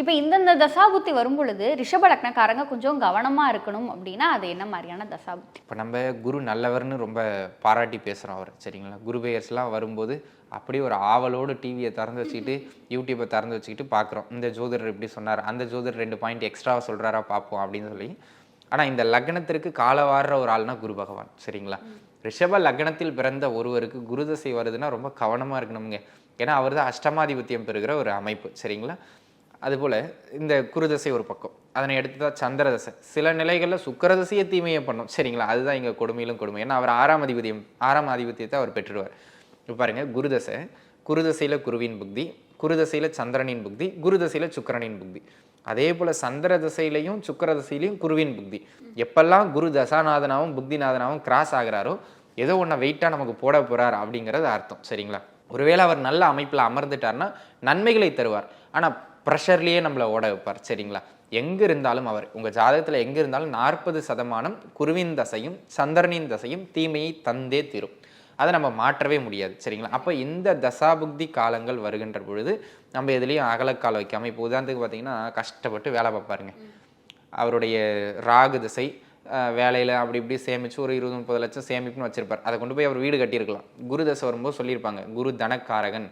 இப்போ இந்தந்த தசாபுத்தி வரும் பொழுது ரிஷப லக்னக்காரங்க கொஞ்சம் கவனமாக இருக்கணும் அப்படின்னா அது என்ன மாதிரியான தசாபுத்தி? இப்போ நம்ம குரு நல்லவர்னு ரொம்ப பாராட்டி பேசுகிறோம் அவர் சரிங்களா? குரு பெயர்ஸ்லாம் வரும்போது அப்படியே ஒரு ஆவலோடு டிவியை திறந்து வச்சுக்கிட்டு யூடியூப்பை திறந்து வச்சுக்கிட்டு பார்க்குறோம் இந்த ஜோதிடர் இப்படி சொன்னார் அந்த ஜோதிடர் ரெண்டு பாயிண்ட் எக்ஸ்ட்ரா சொல்கிறாரா பார்ப்போம் அப்படின்னு சொல்லி. ஆனால் இந்த லக்னத்திற்கு காலவாடுற ஒரு ஆள்னா குரு பகவான் சரிங்களா? ரிஷப லக்னத்தில் பிறந்த ஒருவருக்கு குருதசை வருதுன்னா ரொம்ப கவனமாக இருக்கணுங்க ஏன்னா அவர் தான் அஷ்டமாதிபத்தியம் பெறுகிற ஒரு அமைப்பு சரிங்களா? அதுபோல் இந்த குருதசை ஒரு பக்கம். அதனை எடுத்து தான் சந்திரதசை. சில நிலைகளில் சுக்கரதசையை தீமையை பண்ணும். சரிங்களா? அதுதான் இங்கே கொடுமையிலும் கொடுமை. ஏன்னா அவர் ஆறாம் அதிபதியம் ஆறாம் ஆதிபத்தியத்தை அவர் பெற்றுடுவார். இப்போ பாருங்கள் குருதசை. குருதசையில் குருவின் புக்தி குருதசையில் சந்திரனின் புக்தி குருதசையில் சுக்கிரனின் புக்தி. அதே போல் சந்திர தசையிலையும் சுக்கிர தசையிலையும் குருவின் புக்தி. எப்பெல்லாம் குரு தசாநாதனாவும் புக்திநாதனாவும் கிராஸ் ஆகிறாரோ ஏதோ ஒன்றை வெயிட்டாக நமக்கு போட போகிறார் அப்படிங்கிறது அர்த்தம். சரிங்களா? ஒருவேளை அவர் நல்ல அமைப்பில் அமர்ந்துட்டார்னா நன்மைகளை தருவார். ஆனால் ப்ரெஷர்லேயே நம்மளை ஓட வைப்பார். சரிங்களா? எங்கே இருந்தாலும் அவர் உங்கள் ஜாதகத்தில் எங்கே இருந்தாலும் நாற்பது சதமானம் குருவின் தசையும் சந்திரனின் தசையும் தீமையை தந்தே தீரும். அதை நம்ம மாற்றவே முடியாது. சரிங்களா? அப்போ இந்த தசாபுக்தி காலங்கள் வருகின்ற பொழுது நம்ம எதுலேயும் அகலக்கால் வைக்காமல் இப்போ உதாரணத்துக்கு பார்த்தீங்கன்னா கஷ்டப்பட்டு வேலை பார்ப்பாருங்க. அவருடைய ராகு திசை வேலையில் அப்படி இப்படி சேமித்து ஒரு இருபது முப்பது லட்சம் சேமிப்புன்னு வச்சுருப்பார். அதை கொண்டு போய் அவர் வீடு கட்டியிருக்கலாம். குரு தசை வரும்போது சொல்லியிருப்பாங்க குரு தனக்காரகன்.